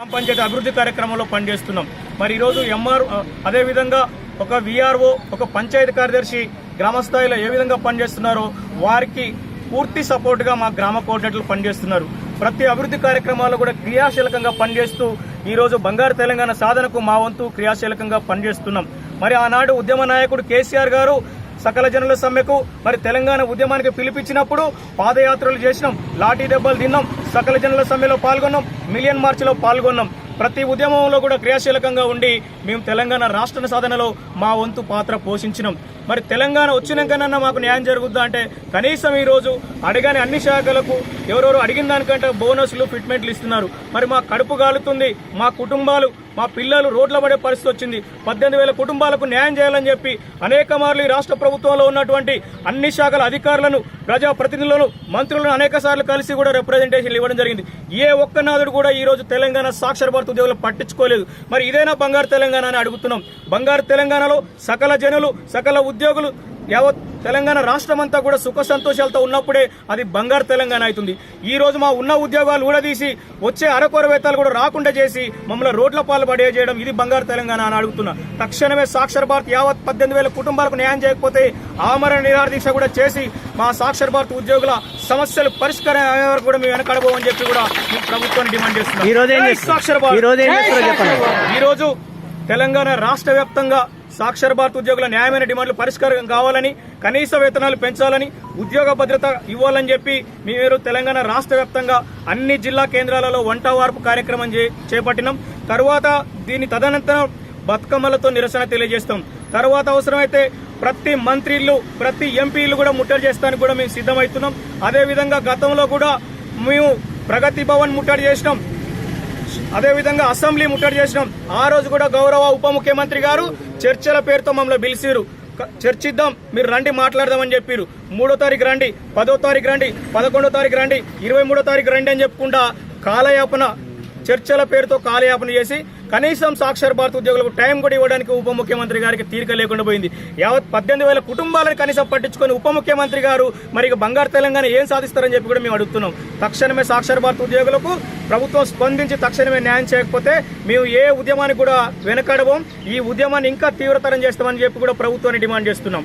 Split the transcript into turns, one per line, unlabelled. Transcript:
గ్రామ పంచాయతీ అభివృద్ధి కార్యక్రమంలో పనిచేస్తున్నాం. మరి ఈరోజు ఎంఆర్ అదేవిధంగా ఒక విఆర్ఓ ఒక పంచాయతీ కార్యదర్శి గ్రామ స్థాయిలో ఏ విధంగా పనిచేస్తున్నారో వారికి పూర్తి సపోర్ట్గా మా గ్రామ కోఆర్డినేటర్లు పనిచేస్తున్నారు. ప్రతి అభివృద్ధి కార్యక్రమాల్లో కూడా క్రియాశీలకంగా పనిచేస్తూ ఈరోజు బంగారు తెలంగాణ సాధనకు మా వంతు క్రియాశీలకంగా పనిచేస్తున్నాం. మరి ఆనాడు ఉద్యమ నాయకుడు కేసీఆర్ గారు సకల జనుల సమ్మెకు మరి తెలంగాణ ఉద్యమానికి పిలిపించినప్పుడు పాదయాత్రలు చేసినాం. లాఠీ దెబ్బలు తిన్నాం. సకల జనుల సమ్మెలో పాల్గొన్నాం. మిలియన్ మార్చిలో పాల్గొన్నాం. ప్రతి ఉద్యమంలో కూడా క్రియాశీలకంగా ఉండి మేము తెలంగాణ రాష్ట్ర సాధనలో మా వంతు పాత్ర పోషించినాం. మరి తెలంగాణ వచ్చినాకనన్నా మాకు న్యాయం జరుగుద్దా అంటే కనీసం ఈ రోజు అడగని అన్ని శాఖలకు ఎవరెవరు అడిగిన దానికంటే బోనస్లు ఫిట్మెంట్లు ఇస్తున్నారు. మరి మా కడుపు గాలుతుంది మా కుటుంబాలు మా పిల్లలు రోడ్ల పడే పరిస్థితి వచ్చింది. పద్దెనిమిది వేల కుటుంబాలకు న్యాయం చేయాలని చెప్పి అనేక మార్లు ఈ రాష్ట్ర ప్రభుత్వంలో ఉన్నటువంటి అన్ని శాఖల అధికారులను ప్రజాప్రతినిధులను మంత్రులను అనేక సార్లు కలిసి కూడా రిప్రజెంటేషన్లు ఇవ్వడం జరిగింది. ఏ ఒక్క నాదుడు కూడా ఈ రోజు తెలంగాణ సాక్షర భారత ఉద్యోగులు పట్టించుకోలేదు. మరి ఇదేనా బంగారు తెలంగాణ అని అడుగుతున్నాం. బంగారు తెలంగాణలో సకల జనులు సకల ఉద్యోగులు యావత్ తెలంగాణ రాష్ట్రం అంతా కూడా సుఖ సంతోషాలతో ఉన్నప్పుడే అది బంగారు తెలంగాణ అవుతుంది. ఈ రోజు మా ఉన్న ఉద్యోగాలు ఊడదీసి వచ్చే అరకొర వేతాలు కూడా రాకుండా చేసి మమ్మల్ని రోడ్ల పాలు పడే చేయడం ఇది బంగారు తెలంగాణ అని అడుగుతున్నా. తక్షణమే సాక్షర భారత్ యావత్ పద్దెనిమిది వేల కుటుంబాలకు న్యాయం చేయకపోతే ఆమరణ నిరాహార దీక్ష కూడా చేసి మా సాక్షర భారత్ ఉద్యోగుల సమస్యలు పరిష్కారం అయ్యే వరకు కూడా మేము వెనకడబోమని చెప్పి కూడా మేము ప్రభుత్వాన్ని డిమాండ్ చేస్తున్నాం? సాక్షర భారత్.
ఈ రోజు
తెలంగాణ రాష్ట్ర వ్యాప్తంగా సాక్షర భారత్ ఉద్యోగుల న్యాయమైన డిమాండ్లు పరిష్కారం కావాలని కనీస వేతనాలు పెంచాలని ఉద్యోగ భద్రత ఇవ్వాలని చెప్పి మీరు తెలంగాణ రాష్ట్ర వ్యాప్తంగా అన్ని జిల్లా కేంద్రాలలో వంట వార్పు కార్యక్రమం చే- చేపట్టినాం. తర్వాత దీని తదనంతరం బతుకమ్మలతో నిరసన తెలియజేస్తాం. తర్వాత అవసరమైతే ప్రతి మంత్రిలు ప్రతి ఎంపీలు కూడా ముట్టడి చేస్తానికి కూడా మేము సిద్ధమవుతున్నాం. అదేవిధంగా గతంలో కూడా మేము ప్రగతి భవన్ ముట్టడి చేసినాం. అదేవిధంగా అసెంబ్లీ ముట్టడి చేసినాం. ఆ రోజు కూడా గౌరవ ఉప ముఖ్యమంత్రి గారు చర్చల పేరుతో మమ్మల్ని పిలిచిరు చర్చిద్దాం మీరు రండి మాట్లాడదామని చెప్పారు మూడో తారీఖు రండి పదో తారీఖు రండి పదకొండో తారీఖు రండి ఇరవై మూడో తారీఖు రండి అని చెప్పుకుంటా కాలయాపన చర్చల పేరుతో కాలయాపన చేసి కనీసం సాక్షర భారత్ ఉద్యోగులకు టైం కూడా ఇవ్వడానికి ఉప ముఖ్యమంత్రి గారికి తీరిక లేకుండా పోయింది. యావత్ పద్దెనిమిది వేల కుటుంబాలను కనీసం పట్టించుకొని ఉప ముఖ్యమంత్రి గారు మరి బంగారు తెలంగాణ ఏం సాధిస్తారని చెప్పి కూడా మేము అడుగుతున్నాం. తక్షణమే సాక్షర భారత్ ఉద్యోగులకు ప్రభుత్వం స్పందించి తక్షణమే న్యాయం చేయకపోతే మేము ఏ ఉద్యమానికి కూడా వెనకడవం. ఈ ఉద్యమాన్ని ఇంకా తీవ్రతరం చేస్తామని చెప్పి కూడా ప్రభుత్వాన్ని డిమాండ్ చేస్తున్నాం.